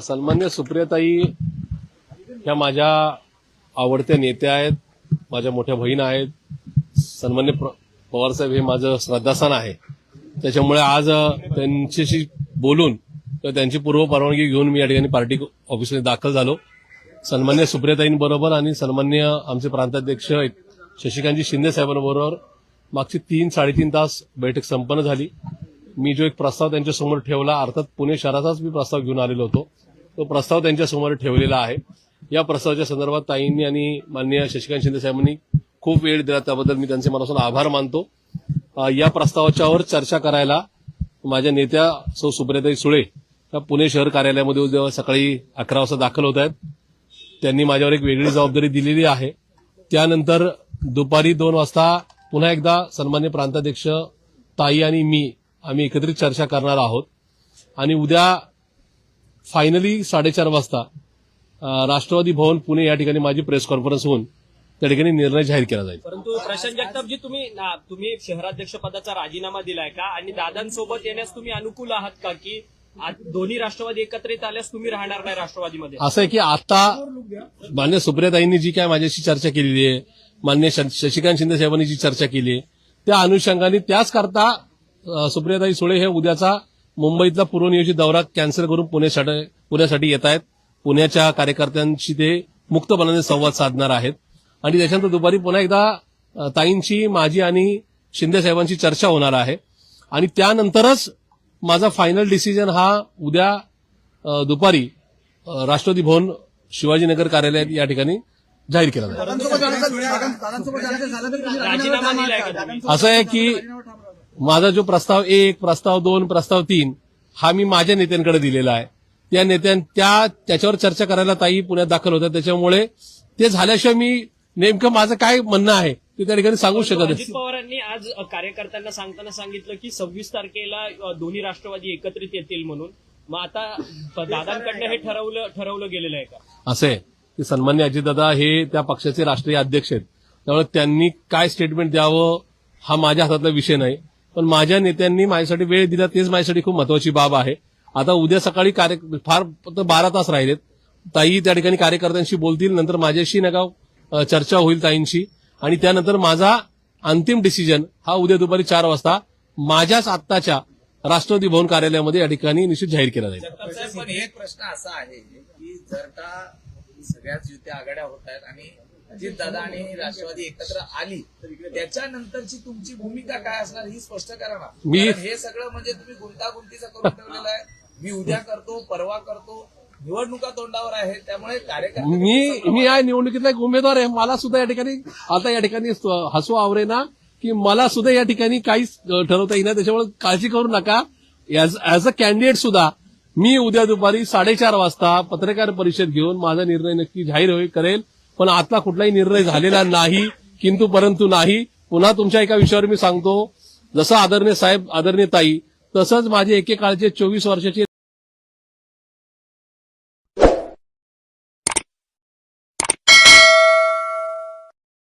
सन्मान्य सुप्रियाताई ह्या माझ्या आवडत्या नेत्या आहेत माझ्या मोठ्या बहीण आहेत. सन्मान्य पवारसाहेब हे माझं श्रद्धास्थान आहे. त्याच्यामुळे आज त्यांच्याशी बोलून किंवा त्यांची पूर्व परवानगी घेऊन मी या ठिकाणी पार्टी ऑफिसमध्ये दाखल झालो. सन्मान्य सुप्रियाताईंबरोबर आणि सन्मान्य आमचे प्रांताध्यक्ष शशिकांतजी शिंदे साहेबांबरोबर मागची तीन साडेतीन तास बैठक संपन्न झाली. मी जो एक प्रस्ताव त्यांच्यासमोर ठेवला अर्थात पुणे शहराचाच मी प्रस्ताव घेऊन आलेलो होतो. तो प्रस्ताव त्यांच्यासमोर ठेवलेला आहे. या प्रस्तावाच्या संदर्भात ताईंनी आणि माननीय शशिकांत शिंदे साहेबांनी खूप वेळ दिला. त्याबद्दल मी त्यांचे मनापासून आभार मानतो. या प्रस्तावाच्यावर चर्चा करायला माझ्या नेत्या सौ सुप्रियाताई सुळे त्या पुणे शहर कार्यालयामध्ये जेव्हा सकाळी अकरा वाजता दाखल होत आहेत. त्यांनी माझ्यावर एक वेगळी जबाबदारी दिलेली आहे. त्यानंतर दुपारी दोन वाजता पुन्हा एकदा सन्मान्य प्रांताध्यक्ष ताई आणि मी आम्ही एकत्रित चर्चा करणार आहोत. आणि उद्या फायनली साडेचार वाजता राष्ट्रवादी भवन पुणे या ठिकाणी माझी प्रेस कॉन्फरन्स होऊन त्या ठिकाणी निर्णय जाहीर केला जाईल. परंतु प्रशांत जगतापजी तुम्ही तुम्ही शहराध्यक्ष पदाचा राजीनामा दिलाय का? आणि दादांसोबत येण्यास तुम्ही अनुकूल आहात का की दोन्ही राष्ट्रवादी एकत्रित आल्यास तुम्ही राहणार नाही राष्ट्रवादीमध्ये? असं आहे की आता मान्य सुप्रियाताईंनी जी काय माझ्याशी चर्चा केलेली आहे मान्य शशिकांत शिंदे साहेबांनी जी चर्चा केली आहे त्या अनुषंगाने त्याच करता सुप्रियाताई सुळे हे उद्याचा मुंबईतला पूर्वनियोजित दौरा कॅन्सल करून पुण्यासाठी पुण्यासाठी येत आहेत. पुण्याच्या कार्यकर्त्यांशी ते मुक्तपणाने संवाद साधणार आहेत. आणि त्याच्यानंतर दुपारी पुन्हा एकदा ताईंची माझी आणि शिंदे साहेबांची चर्चा होणार आहे. आणि त्यानंतरच माझा फायनल डिसिजन हा उद्या दुपारी अ, राष्ट्रवादी भवन शिवाजीनगर कार्यालयात या ठिकाणी जाहीर केला जाईल. असं आहे की माझा जो प्रस्ताव एक प्रस्ताव दोन प्रस्ताव तीन हा मी माझ्या नेत्यांकडे दिलेला आहे. त्या नेत्यां त्या त्याच्यावर चर्चा करायला ताई पुण्यात दाखल होत्या. त्याच्यामुळे ते झाल्याशिवाय मी नेमकं माझं काय म्हणणं आहे ते त्या ठिकाणी सांगू शकत अजित नाही. पवारांनी आज कार्यकर्त्यांना सांगताना सांगितलं की सव्वीस तारखेला दोन्ही राष्ट्रवादी एकत्रित येतील म्हणून. मग आता दादांकडनं हे ठरवलं ठरवलं गेलेलं आहे का? असं आहे की सन्मान्य अजितदादा हे त्या पक्षाचे राष्ट्रीय अध्यक्ष आहेत. त्यामुळे त्यांनी काय स्टेटमेंट द्यावं हा माझ्या हातातला विषय नाही. पण माझ्या नेत्यांनी माझ्यासाठी वेळ दिला तेच माझ्यासाठी खूप महत्वाची बाब आहे. आता उद्या सकाळी कार्य फार फक्त बारा तास राहिलेत. ताई त्या ठिकाणी कार्यकर्त्यांशी बोलतील नंतर माझ्याशी नका चर्चा होईल ताईंशी. आणि त्यानंतर माझा अंतिम डिसिजन हा उद्या दुपारी चार वाजता माझ्याच आत्ताच्या राष्ट्रपती भवन कार्यालयामध्ये या ठिकाणी निश्चित जाहीर केला जाईल. पण एक प्रश्न असा आहे की जर का सगळ्याच युती आघाड्या होत आहेत आणि अजितदादा आणि राष्ट्रवादी एकत्र आली त्याच्यानंतरची तुमची भूमिका काय असणार ही स्पष्ट करा ना. मी- हे सगळं म्हणजे तुम्ही गुंतागुंतीचं करून ठेवलेलं आहे. मी उद्या करतो परवा करतो. निवडणुका तोंडावर आहे त्यामुळे कार्यकर्ते मी मी या निवडणुकीतला एक उमेदवार आहे. मला सुद्धा या ठिकाणी आता या ठिकाणी हसू आवरे ना की मला सुद्धा या ठिकाणी काहीच ठरवता येईना. त्याच्यामुळे काळजी करू नका. ऍज अ कॅन्डिडेट सुद्धा मी उद्या दुपारी साडेचार वाजता पत्रकार परिषद घेऊन माझा निर्णय नक्की जाहीर होईल करेल. पण आता कुठलाही निर्णय झालेला नाही किंतु परंतु नाही. पुन्हा तुमच्या एका विषयावर मी सांगतो. जसं आदरणीय साहेब आदरणीय ताई तसंच माझे एकेकाळचे चोवीस वर्षाचे